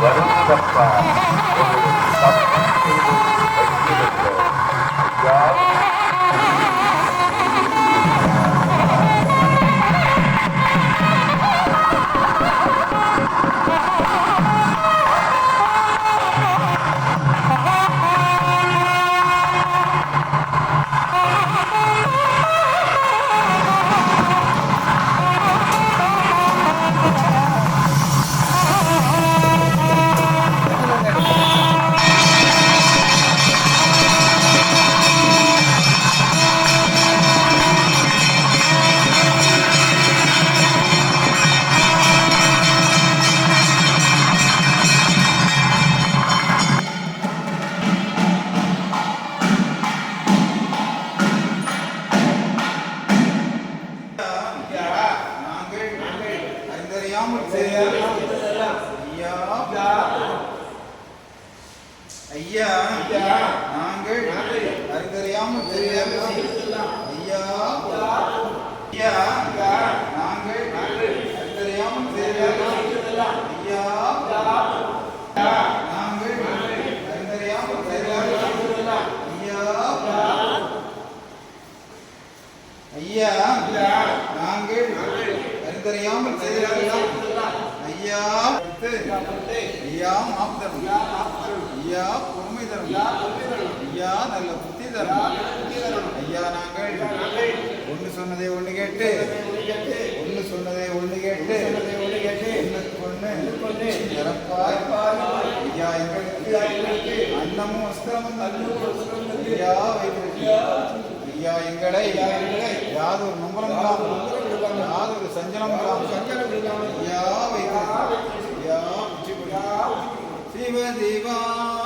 வருந்தப்பா ஒரு தப்பு ஐயா நாங்கள் அறிந்தறியாமல் ஐயா ஐயா நாங்கள் ஐயா பொறுமை தரும் ஐயா நல்ல புத்தி தரும் ஐயா நாங்கள் ஒன்று சொன்னதை ஒன்று கேட்டு ஒன்று சொன்னதை ஒன்று கேட்டு ஒன்றுக்கு ஒன்று சிறப்பாய் ஐயா எங்களுக்கு அன்னமும் வஸ்திரமும் ஐயா வைத்திருக்கிறார். ஐயா எங்களை யாதொரு நம்பரம் இல்லாமல் யாதொரு சஞ்சலம் இல்லாமல் ஐயா வைத்திருக்கிறார். ஐயா உச்சி சிவ சிவா ஹரி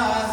나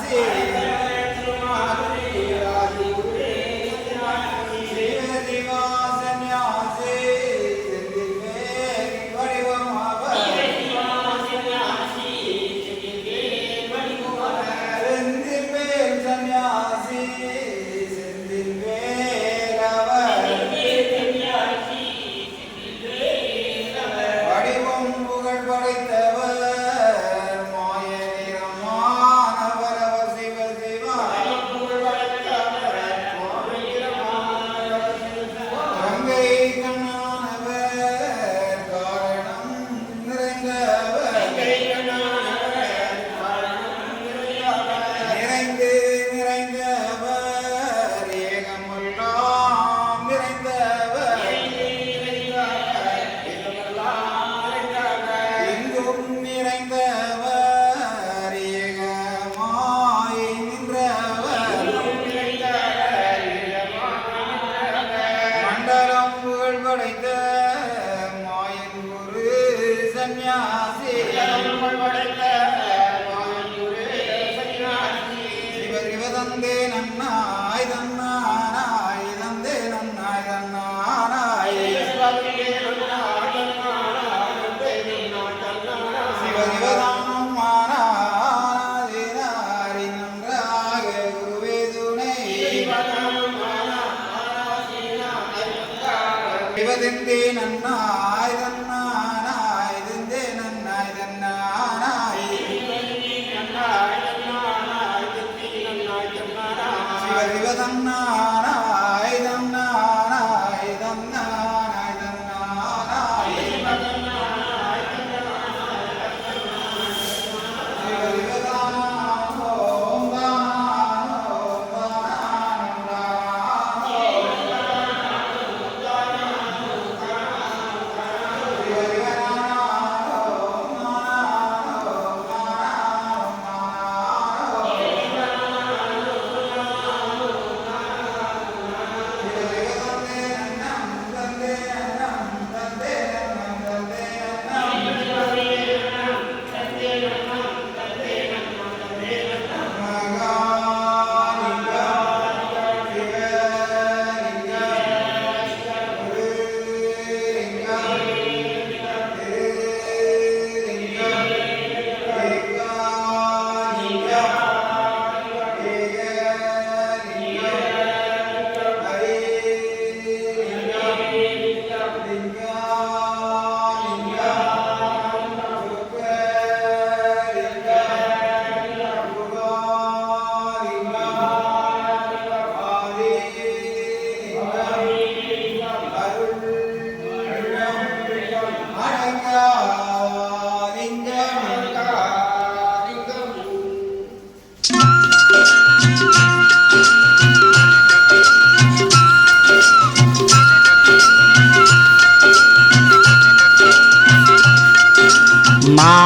ജഗത്തിന്റെ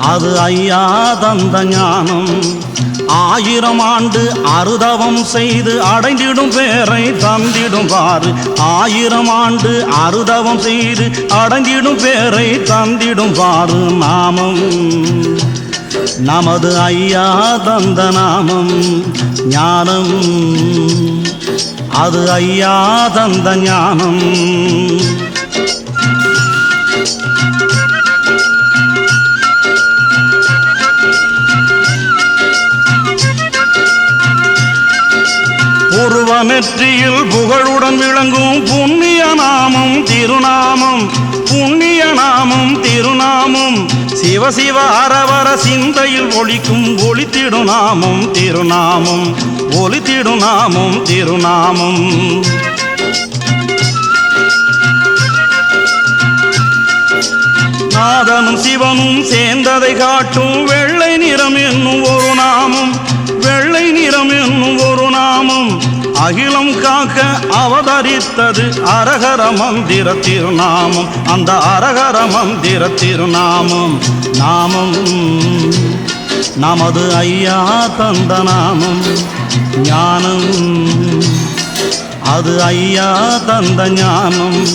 அது ஐயா தந்த ஞானம். ஆயிரம் ஆண்டு அறுதவம் செய்து அடைந்திடும் பேரை தந்திடும் பாரு. ஆயிரம் ஆண்டு அறுதவம் செய்து அடைந்திடும் பேரை தந்திடும் பாரு நாமம். நமது ஐயா தந்த நாமம் ஞானம். அது ஐயா தந்த ஞானம். புருவ நெற்றியில் புகழுடன் விளங்கும் புண்ணிய நாமம் திருநாமம். புண்ணிய நாமம் திருநாமம். சிவசிவ சிவ அரவர சிந்தையில் ஒழிக்கும் ஒளித்திடும் நாமம் திருநாமம். ஒளித்திடும் நாமம் திருநாமம். நாதனும் சிவனும் சேர்ந்ததை காட்டும் வெள்ளை நிறம் என்னும் ஒரு நாமம். வெள்ளை நிறம் என்னும் ஒரு நாமம். அகிலம் காக்க அவதரித்தது அரகர மந்திர திருநாமம். அந்த அரகர மந்திர திருநாமம் நாமம். நமது ஐயா தந்த நாமம் ஞானம். அது ஐயா தந்த ஞானம்.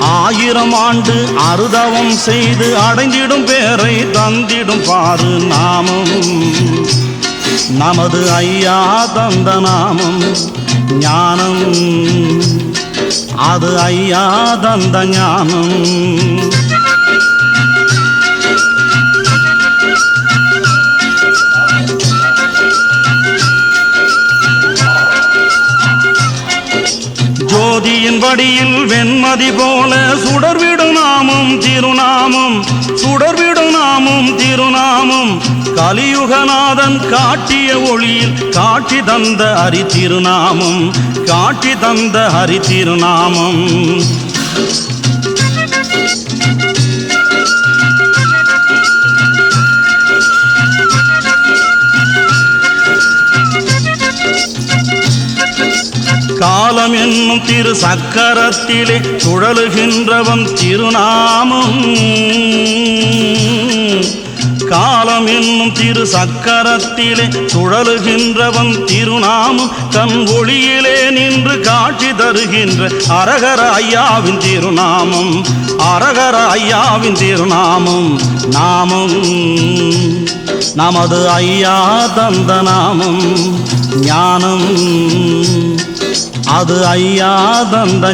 ஆயிரம் ஆண்டு அருதவம் செய்து அடைந்திடும் பேரை தந்திடும் பாரு நாமம். நமது ஐயா தந்த நாமம் ஞானம். அது ஐயா தந்த ஞானம். காட்டிய ஒளியில் காட்சி தந்த ஹரி திருநாமம் காட்சி தந்த ஹரி திருநாமம் காலம் என்னும் திரு சக்கரத்திலே சுழலுகின்றவன் திருநாமம். காலம் என்னும் திரு சக்கரத்திலே சுழலுகின்றவன் திருநாமம் தன் ஒளியிலே நின்று காட்சி தருகின்ற அரகர ஐயாவின் திருநாமம். அரகர ஐயாவின் திருநாமம். நாமம். நமது ஐயா தந்த நாமம். ஞானம். அது ஐயா தந்த